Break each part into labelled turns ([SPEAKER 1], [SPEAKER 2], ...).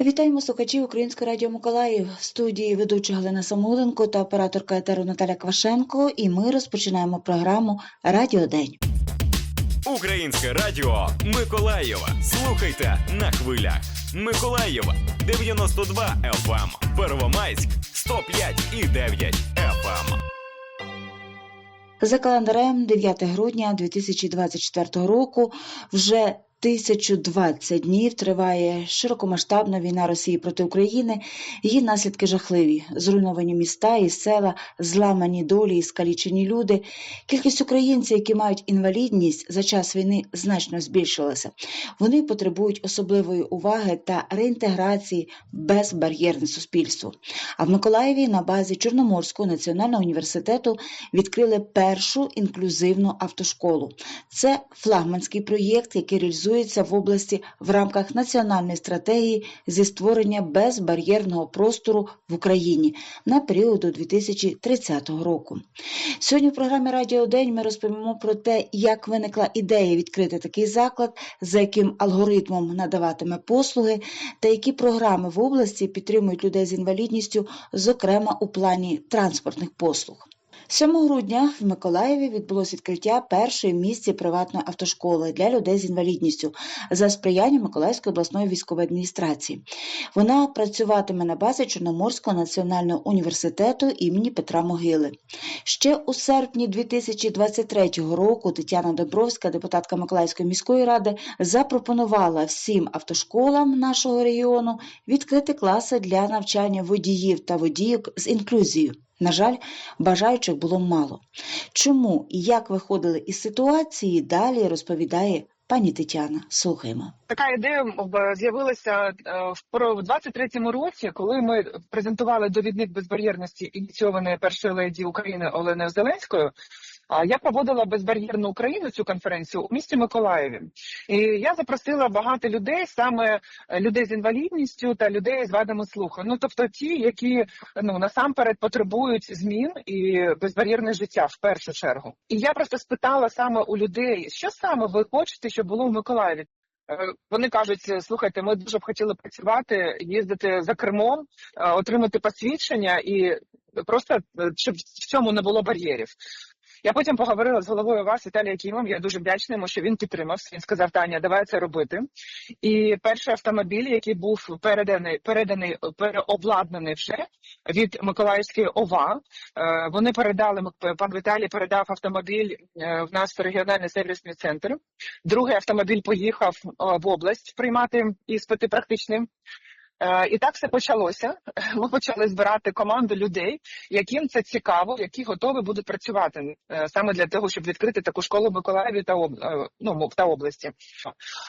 [SPEAKER 1] Вітаємо слухачів Українського радіо Миколаїв в студії ведуча Галина Самуленко та операторка етеру Наталя Квашенко. І ми розпочинаємо програму Радіо День.
[SPEAKER 2] Українське радіо Миколаєва. Слухайте на хвилях. Миколаєва 92 FM, Первомайськ 105 і 9 FM.
[SPEAKER 1] За календарем 9 грудня 2024 року вже 1020 днів триває широкомасштабна війна Росії проти України. Її наслідки жахливі: зруйновані міста і села, зламані долі і скалічені люди. Кількість українців, які мають інвалідність за час війни, значно збільшилася. Вони потребують особливої уваги та реінтеграції безбар'єрне суспільство. А в Миколаєві на базі Чорноморського національного університету відкрили першу інклюзивну автошколу. Це флагманський проєкт, який реалізується в області в рамках національної стратегії зі створення безбар'єрного простору в Україні на період до 2030 року. Сьогодні в програмі Радіо День ми розповімо про те, як виникла ідея відкрити такий заклад, за яким алгоритмом надаватиме послуги, та які програми в області підтримують людей з інвалідністю, зокрема у плані транспортних послуг. 7 грудня в Миколаєві відбулось відкриття першої в місті приватної автошколи для людей з інвалідністю за сприяння Миколаївської обласної військової адміністрації. Вона працюватиме на базі Чорноморського національного університету імені Петра Могили. Ще у серпні 2023 року Тетяна Добровська, депутатка Миколаївської міської ради, запропонувала всім автошколам нашого регіону відкрити класи для навчання водіїв та водійок з інклюзією. На жаль, бажаючих було мало. Чому і як виходили із ситуації, далі розповідає пані Тетяна. Слухаємо.
[SPEAKER 3] Така ідея з'явилася е, в про- в 23-му році, коли ми презентували довідник безбар'єрності, ініційований першою леді України Оленою Зеленською. Я проводила безбар'єрну Україну цю конференцію у місті Миколаєві, і я запросила багато людей, саме е, людей з інвалідністю та людей з вадами слуху. Ну тобто ті, які ну насамперед потребують змін і безбар'єрне життя в першу чергу. І я просто спитала саме у людей, що саме ви хочете, щоб було в Миколаєві. Е, Вони кажуть: слухайте, ми дуже б хотіли працювати, їздити за кермом, е, отримати посвідчення і просто щоб в цьому не було бар'єрів. Я потім поговорила з головою вас, Віталія Кімом. Я дуже вдячна йому, що він підтримав. Він сказав, Таня, давай це робити. І перший автомобіль, який був переданий, переданий, переобладнаний вже від Миколаївської ОВА. е, Вони передали пан Віталій передав автомобіль е, в нас в регіональний сервісний центр. Другий автомобіль поїхав е, в область приймати іспити практичні. Е, І так все почалося. Ми почали збирати команду людей, яким це цікаво, які готові будуть працювати е, саме для того, щоб відкрити таку школу в Миколаєві та е, ну, та області.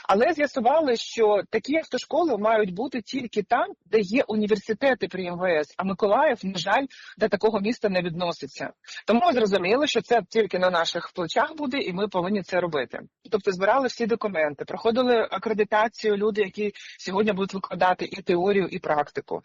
[SPEAKER 3] Але з'ясували, що такі автошколи мають бути тільки там, де є університети при МВС. А Миколаїв, на жаль, до такого міста не відноситься. Тому ми зрозуміли, що це тільки на наших плечах буде, і ми повинні це робити. Тобто збирали всі документи, проходили акредитацію люди, які сьогодні будуть викладати і теорію, і практику.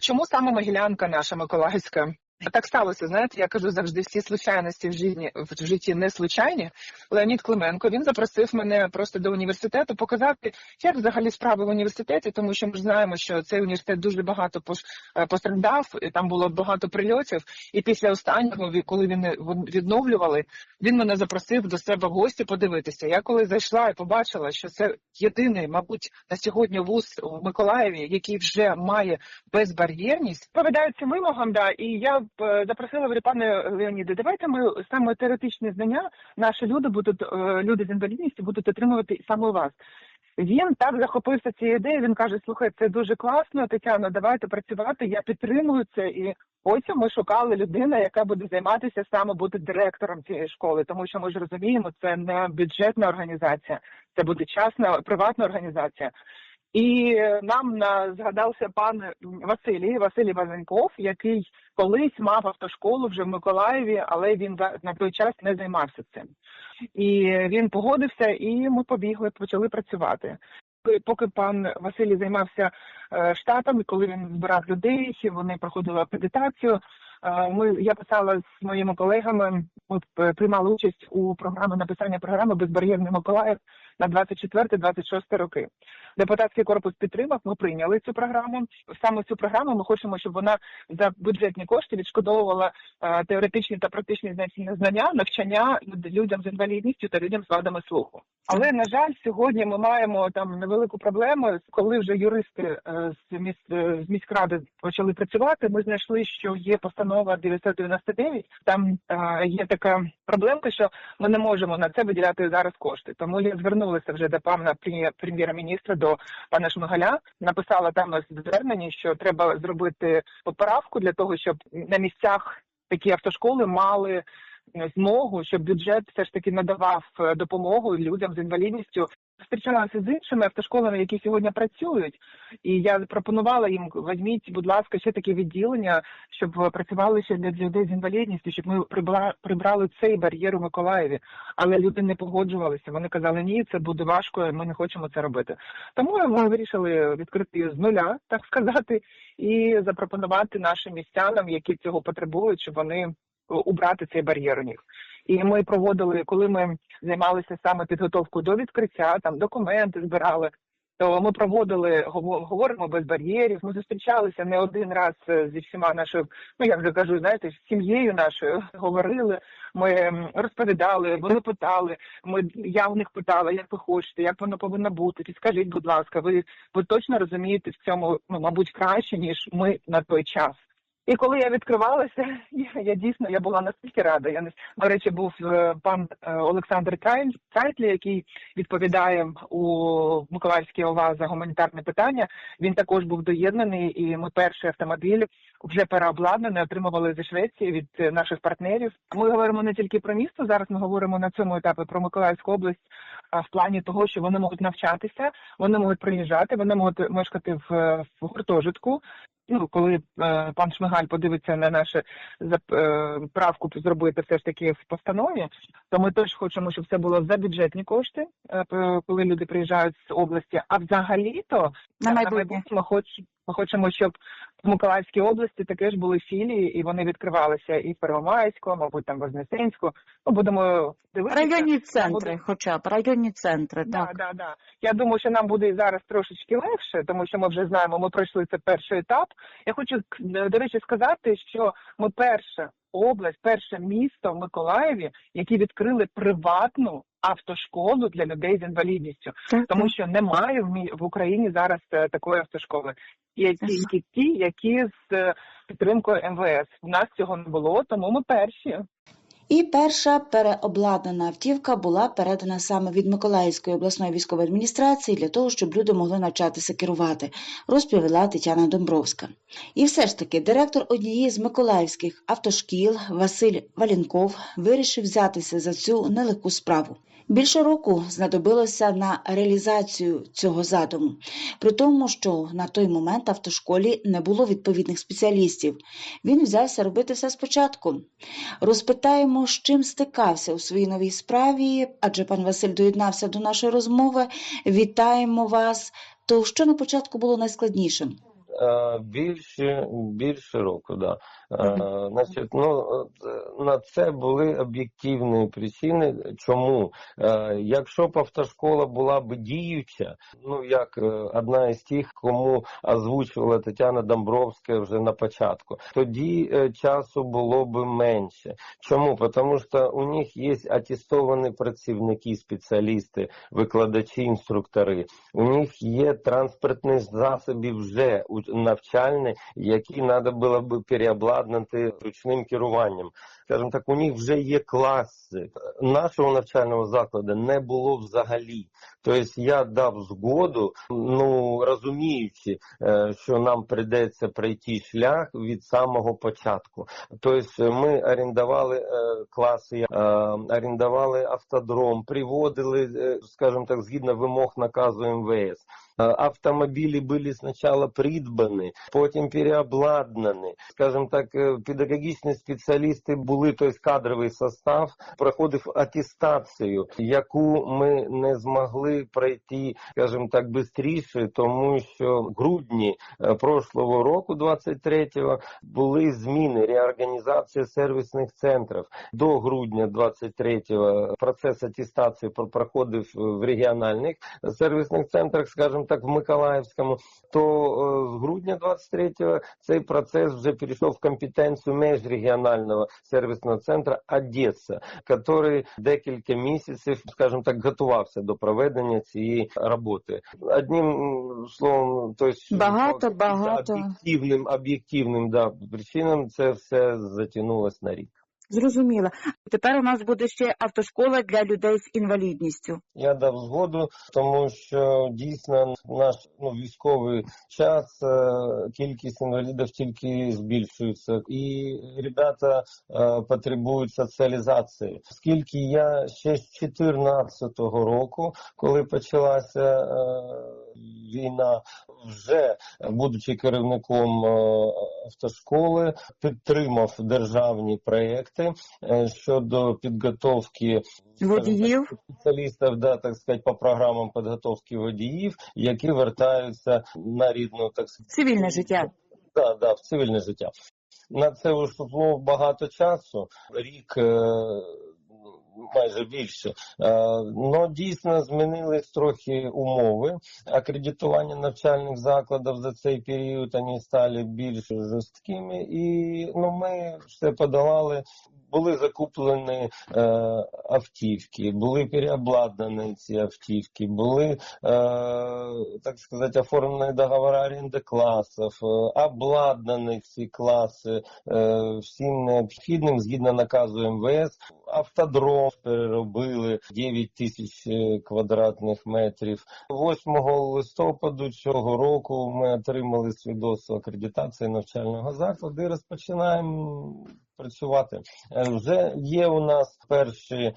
[SPEAKER 3] Чому саме Могилянка наша Миколаївська? Так сталося, знаєте, я кажу завжди всі случайності в житті в житті не случайні. Леонід Клименко він запросив мене просто до університету показати, як взагалі справи в університеті, тому що ми ж знаємо, що цей університет дуже багато е, постраждав, і там було багато прильотів. І після останнього, коли він е, відновлювали, він мене запросив до себе в гості подивитися. Я коли зайшла і побачила, що це єдиний, мабуть, на сьогодні вуз у Миколаєві, який вже має безбар'єрність, відповідають цим вимогам. Да, і я запросила говорю, пане Леоніде, давайте ми саме теоретичні знання, наші люди будуть е, люди з інвалідністю будуть отримувати саме у вас. Він так захопився цією ідеєю. Він каже: слухай, це дуже класно, Тетяно, давайте працювати. Я підтримую це. І потім ми шукали людину, яка буде займатися саме бути директором цієї школи, тому що ми ж розуміємо, це не бюджетна організація, це буде частна приватна організація. І е, нам на згадався пан Василій Василій Вазенков, який колись мав автошколу вже в Миколаєві, але він на той час не займався цим. І він погодився, і ми побігли, почали працювати. Поки- пан Василій займався е, штатом, коли він збирав людей, вони проходили акредитацію. е, Ми я писала з моїми колегами. Ми е, приймали участь у програмі написання програми Безбар'єрний Миколаїв на 24-26 роки. Депутатський корпус підтримав. Ми прийняли цю програму. Саме цю програму ми хочемо, щоб вона за бюджетні кошти відшкодовувала е, теоретичні та практичні зна- знання, навчання людям з інвалідністю та людям з вадами слуху. Але на жаль, сьогодні ми маємо там невелику проблему. Коли вже юристи е, з міс е, з міськради почали працювати, ми знайшли, що є постанова 999. Там є така проблемка, що ми не можемо на це виділяти зараз кошти. Тому я звернулася вже до пана прем'є- прем'єр-міністра, до пана Шмигаля. Написала там звернення, що треба зробити поправку для того, щоб на місцях такі автошколи мали е, змогу, щоб бюджет все ж таки надавав е, допомогу людям з інвалідністю. Зустрічалася з іншими автошколами, які сьогодні працюють, і я пропонувала їм візьміть, будь ласка, ще таке відділення, щоб працювали ще для людей з інвалідністю, щоб ми прибра- прибрали цей бар'єр у Миколаєві. Але люди не погоджувалися. Вони казали, ні, це буде важко, ми не хочемо це робити. Тому ми вирішили відкрити з нуля, так сказати, і запропонувати нашим містянам, які цього потребують, щоб вони е, убрати цей бар'єр у них. І ми проводили, коли ми займалися саме підготовкою до відкриття, там документи збирали. То ми проводили говоримо без бар'єрів. Ми зустрічалися не один раз е, зі всіма нашою, ну як же кажу, знаєте, з сім'єю нашою говорили. Ми розповідали, вони питали. Ми я в них питала, як ви хочете, як воно повинно бути. Підскажіть, будь ласка, ви, ви точно розумієте в цьому, ну мабуть, краще ніж ми на той час. І коли я відкривалася, я, я дійсно я була настільки рада. Я не до речі, був е, пан е, Олександр Трайтлі, який відповідає у Миколаївській ОВА за гуманітарне питання. Він також був доєднаний, і ми перший автомобіль вже переобладнаний, отримували зі Швеції від е, наших партнерів. Ми говоримо не тільки про місто. Зараз ми говоримо на цьому етапі про Миколаївську область в плані того, що вони можуть навчатися, вони можуть приїжджати, вони можуть мешкати в, в гуртожитку. Ну, коли е, пан Шмигаль подивиться на нашу е, правку зробити все ж таки в постанові, то ми теж хочемо, щоб це було за бюджетні кошти, е, коли люди приїжджають з області. А взагалі-то
[SPEAKER 1] На майбутнє.
[SPEAKER 3] ми хочемо, щоб в Миколаївській області таке ж були філії, і вони відкривалися і в Первомайську, мабуть, там в Вознесенську. Ну, будемо дивитися.
[SPEAKER 1] Районні центри,
[SPEAKER 3] буде-
[SPEAKER 1] хоча б районні центри,
[SPEAKER 3] Да,
[SPEAKER 1] так.
[SPEAKER 3] да, да. Я думаю, що нам буде зараз трошечки легше, тому що ми вже знаємо, ми пройшли це перший етап. Я хочу до речі сказати, що ми перша область, перше місто в Миколаєві, які відкрили приватну автошколу для людей з інвалідністю,
[SPEAKER 1] Так,
[SPEAKER 3] тому що немає в в Україні зараз е, такої автошколи. Є тільки ті, які з е, підтримкою МВС. У нас цього не було, тому ми перші.
[SPEAKER 1] І перша переобладнана автівка була передана саме від Миколаївської обласної військової адміністрації для того, щоб люди могли навчатися керувати, розповіла Тетяна Домбровська. І все ж таки, директор однієї з миколаївських автошкіл Василь Валінков вирішив взятися за цю нелегку справу. Більше року знадобилося на реалізацію цього задуму, при тому, що на той момент автошколі не було відповідних спеціалістів. Він взявся робити все спочатку. Розпитаємо, з чим стикався у своїй новій справі, адже пан Василь доєднався до нашої розмови. Вітаємо вас. То що на початку було найскладнішим?
[SPEAKER 4] Е, Більше, більше року, да. Е, Значить, ну, на це були об'єктивні причини. Чому? Е, Якщо б автошкола була б діюча, ну як е, одна із тих, кому озвучувала Тетяна Домбровська вже на початку, тоді часу було б менше. Чому? Тому що у них є атестовані працівники, спеціалісти, викладачі, інструктори. У них є транспортні засоби вже навчальні, які треба було б переобладнати ручним керуванням. Скажімо так, у них вже є класи. Нашого навчального закладу не було взагалі. Тобто я дав згоду, ну розуміючи, е, що нам прийдеться пройти шлях від самого початку. Тобто ми орендували е, класи, е, орендували автодром, приводили, скажімо так, згідно вимог наказу МВС. Автомобили были сначала придбаны, потім переобладнані. Скажімо так, е, педагогічні спеціалісти були, тобто кадровий состав проходив атестацію, яку ми не змогли пройти, скажімо так, швидше, тому що в грудні е, прошлого року, 23-го, були зміни, реорганізація сервісних центрів. До грудня 23-го процес атестації про- проходив в регіональних сервісних центрах, скажімо так, в Миколаївському, то е, з грудня 23-го цей процес вже перейшов в компетенцію міжрегіонального сервісного центру Одеса, який декілька місяців, скажімо так, готувався до проведення цієї роботи. Одним словом, то есть
[SPEAKER 1] Багато, багато.
[SPEAKER 4] об'єктивним, об'єктивним да, причинам це все затягнулось на рік.
[SPEAKER 1] Зрозуміло. Тепер у нас буде ще автошкола для людей з інвалідністю.
[SPEAKER 4] Я дав згоду, тому що дійсно наш ну, військовий час е, кількість інвалідів тільки збільшується, і ребята е, потребують соціалізації. Оскільки я ще з 2014 року, коли почалася е, війна, вже будучи керівником е, автошколи, підтримав державні проекти е, щодо підготовки
[SPEAKER 1] Водіїв
[SPEAKER 4] спеціалістів, да, так сказати, по програмам підготовки водіїв, які вертаються на рідну, так сказати,
[SPEAKER 1] цивільне життя.
[SPEAKER 4] да, да, в цивільне життя. На це ушло багато часу, рік е, майже більше. Ну Но дійсно змінились трохи умови акредитування навчальних закладів за цей період. Вони стали більш жорсткими, і ну, ми все подолали. Були закуплені е, автівки, були переобладнані ці автівки, були, е, так сказати, оформлені договори оренди класів, е, обладнані ці класи е, всім необхідним згідно наказу МВС. Автодром переробили 9 тисяч е, квадратних метрів. 8 листопаду цього року ми отримали свідоцтво акредитації навчального закладу і розпочинаємо працювати. Е, Вже є у нас перші е,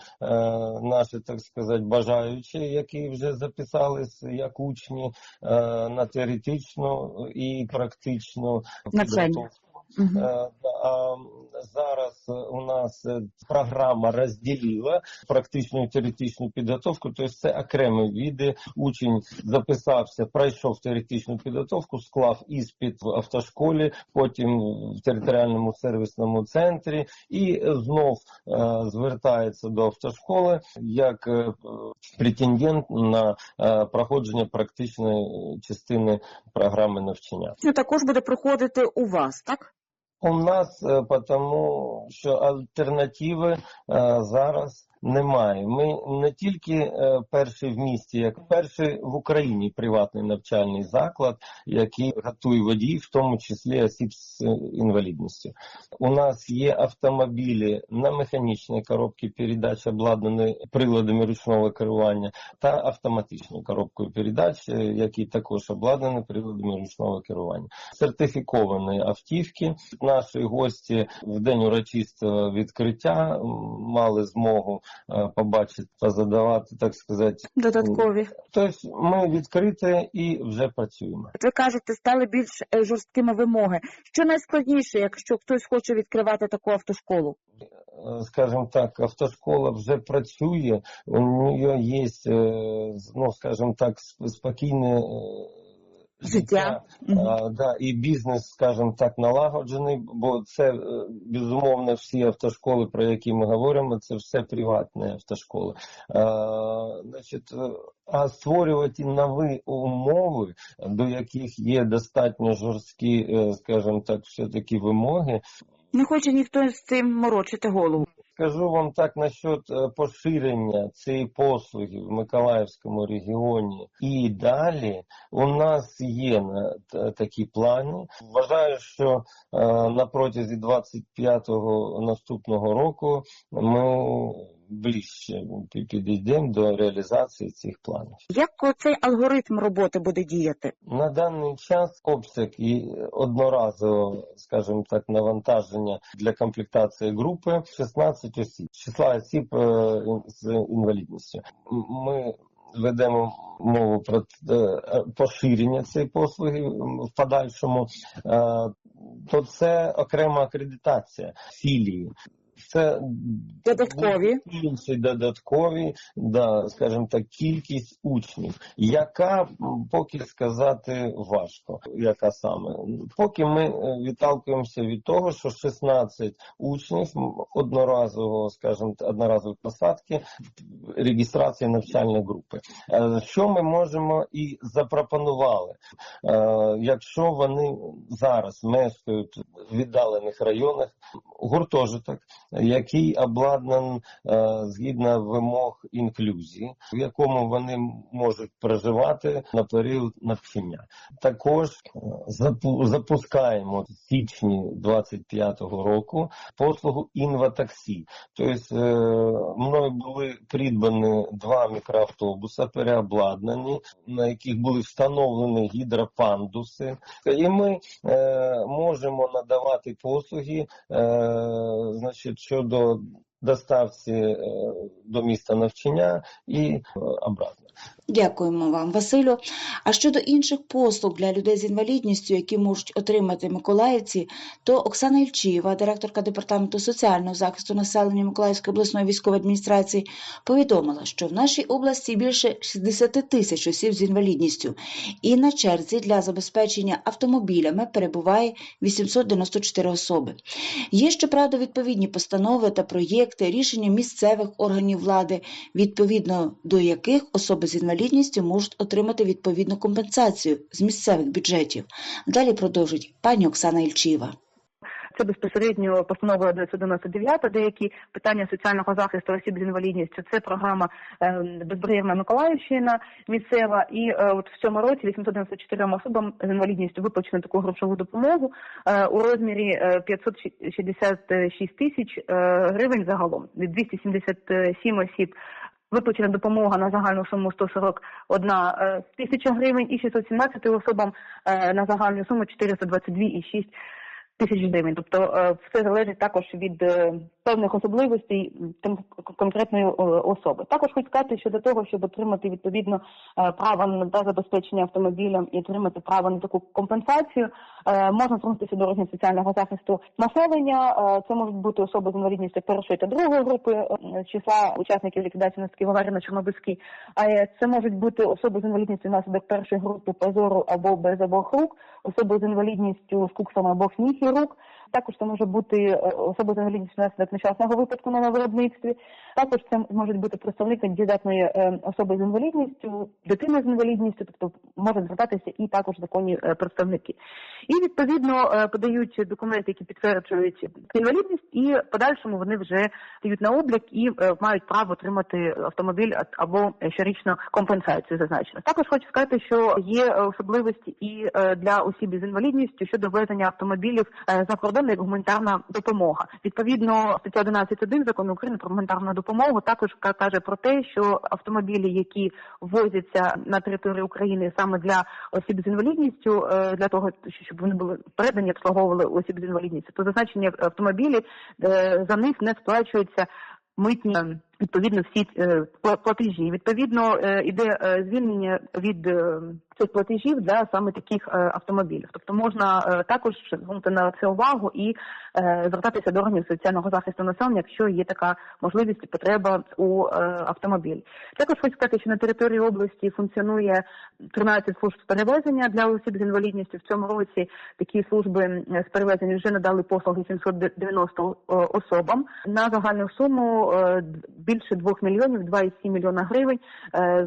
[SPEAKER 4] наші, так сказати, бажаючі, які вже записались як учні е, на теоретичну і практичну підготовку. Е, А зараз у нас е, програма розділила практичну і теоретичну підготовку, тобто це окремі види. Учень записався, пройшов теоретичну підготовку, склав іспит в автошколі, потім в територіальному сервісному центрі і знов е, звертається до автошколи як е, претендент на е, проходження практичної частини програми навчання.
[SPEAKER 1] Ну, також буде проходити у вас, так?
[SPEAKER 4] У нас е, тому, що альтернативи е, зараз немає. Ми не тільки е, перший в місті, як перший в Україні приватний навчальний заклад, який готує водіїв, в тому числі осіб з е, інвалідністю. У нас є автомобілі на механічній коробці передач, обладнані приладами ручного керування, та автоматичною коробкою передач, е, які також обладнані приладами ручного керування. Сертифіковані автівки. Наші гості в день урочистого відкриття мали змогу е, побачити та задавати, так сказати.
[SPEAKER 1] Додаткові.
[SPEAKER 4] Тобто ми відкриті і вже працюємо.
[SPEAKER 1] Ви кажете, стали більш е, жорсткими вимоги. Що найскладніше, якщо хтось хоче відкривати таку автошколу?
[SPEAKER 4] Е, Скажімо так, автошкола вже працює, у неї є, е, ну, скажімо так, спокійне е,
[SPEAKER 1] Життя.
[SPEAKER 4] А, да, і бізнес, скажімо так, налагоджений, бо це е, безумовно всі автошколи, про які ми говоримо, це все приватні автошколи. А, значить, е, а створювати нові умови, до яких є достатньо жорсткі, е, скажімо так, все-таки вимоги.
[SPEAKER 1] Не хоче ніхто з цим морочити голову.
[SPEAKER 4] Скажу вам так насчет е, поширення цієї послуги в Миколаївському регіоні і далі у нас є на такі плани. Вважаю, що е, на протязі 25-го наступного року ми ближче пі- підійдемо до реалізації цих планів.
[SPEAKER 1] Як цей алгоритм роботи буде діяти?
[SPEAKER 4] На даний час обсяг і одноразового, скажімо так, навантаження для комплектації групи 16 осіб, числа осіб е, з інвалідністю. Ми ведемо мову про е, поширення цієї послуги в подальшому, е, то це окрема акредитація філії. Це
[SPEAKER 1] Додаткові.
[SPEAKER 4] інші додаткові, да, скажімо так, кількість учнів, яка поки сказати важко, яка саме. Поки ми е, відталкуємося від того, що 16 учнів одноразового, скажімо, одноразової посадки, реєстрації навчальної групи. Е, Що ми можемо і запропонували, Е, якщо вони зараз мешкають в віддалених районах, гуртожиток, який обладнан е, згідно вимог інклюзії, в якому вони можуть проживати на період навчання. Також е, запускаємо в січні 25-го року послугу інватаксі. Тобто е, мною були придбані два мікроавтобуси, переобладнані, на яких були встановлені гідропандуси, і ми можемо надавати послуги значить, щодо доставці е, до міста навчання і е, обратно.
[SPEAKER 1] Дякуємо вам, Василю. А щодо інших послуг для людей з інвалідністю, які можуть отримати миколаївці, то Оксана Ільчиєва, директорка департаменту соціального захисту населення Миколаївської обласної військової адміністрації, повідомила, що в нашій області більше 60 тисяч осіб з інвалідністю, і на черзі для забезпечення автомобілями перебуває 894 особи. Є, щоправда, відповідні постанови та проєкти, рішення місцевих органів влади, відповідно до яких особи з інвалідністю можуть отримати відповідну компенсацію з місцевих бюджетів. Далі продовжить пані Оксана Ільчиєва.
[SPEAKER 5] Це безпосередньо постанова 999, деякі питання соціального захисту осіб з інвалідністю. Це програма е, безбар'єрна Миколаївщина місцева. І е, от в цьому році 894 особам з інвалідністю виплачено таку грошову допомогу е, у розмірі е, 566 тисяч е, гривень загалом. Від 277 осіб виплачена допомога на загальну суму 141 е, тисяча гривень і 617 особам е, на загальну суму 422,6 тисяч гривень. Тобто е, все залежить також від певних особливостей м, кон- конкретної е, особи. Також хочу сказати щодо того, щоб отримати відповідно е, право на забезпечення автомобілем і отримати право на таку компенсацію, е, можна звернутися до органів соціального захисту населення. Це можуть бути особи з інвалідністю першої та другої групи числа учасників ліквідації наслідків аварії на Чорнобильській. А це можуть бути особи з інвалідністю внаслідок першої групи позору або без обох рук, особи з інвалідністю з куксами або хніхі рук. Також це може бути особа з інвалідністю внаслідок нещасного випадку на виробництві. Також це можуть бути представники дієдатної е, особи з інвалідністю, дитина з інвалідністю, тобто можуть звертатися і також законні е, представники. І відповідно е, подають документи, які підтверджують інвалідність, і подальшому вони вже стають на облік і мають право отримати автомобіль або щорічну компенсацію зазначено. Також хочу сказати, що є особливості і для осіб з інвалідністю щодо ввезення автомобілів за кордон як гуманітарна допомога. Відповідно, стаття 11.1 закону України про гуманітарну допомогу також каже про те, що автомобілі, які ввозяться на територію України саме для осіб з інвалідністю, е, для того, щоб вони були передані, обслуговували осіб з інвалідністю, то зазначені автомобілі е, за них не сплачуються митні е, відповідно всі пла- платежі. Відповідно, іде звільнення від цих платежів для саме таких е, автомобілів. Тобто можна е, також звернути на це увагу і е, звертатися до органів соціального захисту населення, якщо є така можливість і потреба у автомобілі. Також хочу сказати, що на території області функціонує 13 служб з перевезення для осіб з інвалідністю. В цьому році такі служби з перевезення вже надали послуги 790 е, особам на загальну суму більше 2 мільйонів 2,7 мільйона гривень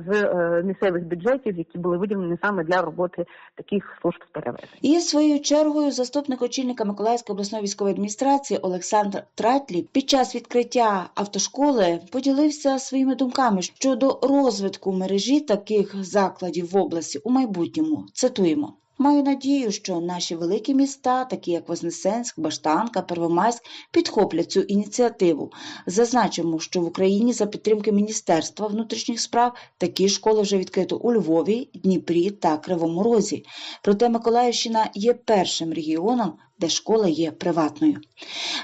[SPEAKER 5] з місцевих бюджетів, які були виділені саме для роботи таких служб перевезень.
[SPEAKER 1] І своєю чергою заступник очільника Миколаївської обласної військової адміністрації Олександр Тратлі під час відкриття автошколи поділився своїми думками щодо розвитку мережі таких закладів в області у майбутньому. Цитуємо. Маю надію, що наші великі міста, такі як Вознесенськ, Баштанка, Первомайськ, підхоплять цю ініціативу. Зазначимо, що в Україні за підтримки Міністерства внутрішніх справ такі школи вже відкрито у Львові, Дніпрі та Кривому Розі. Проте Миколаївщина є першим регіоном, де школа є приватною.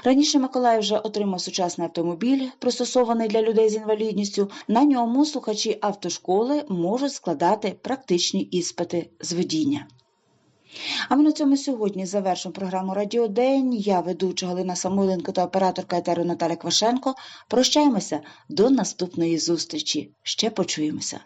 [SPEAKER 1] Раніше Миколаїв вже отримав сучасний автомобіль, пристосований для людей з інвалідністю. На ньому слухачі автошколи можуть складати практичні іспити з водіння. А ми на цьому сьогодні завершимо програму Радіодень. Я ведуча Галина Самойленко та операторка етеру Наталя Квашенко. Прощаємося до наступної зустрічі. Ще почуємося.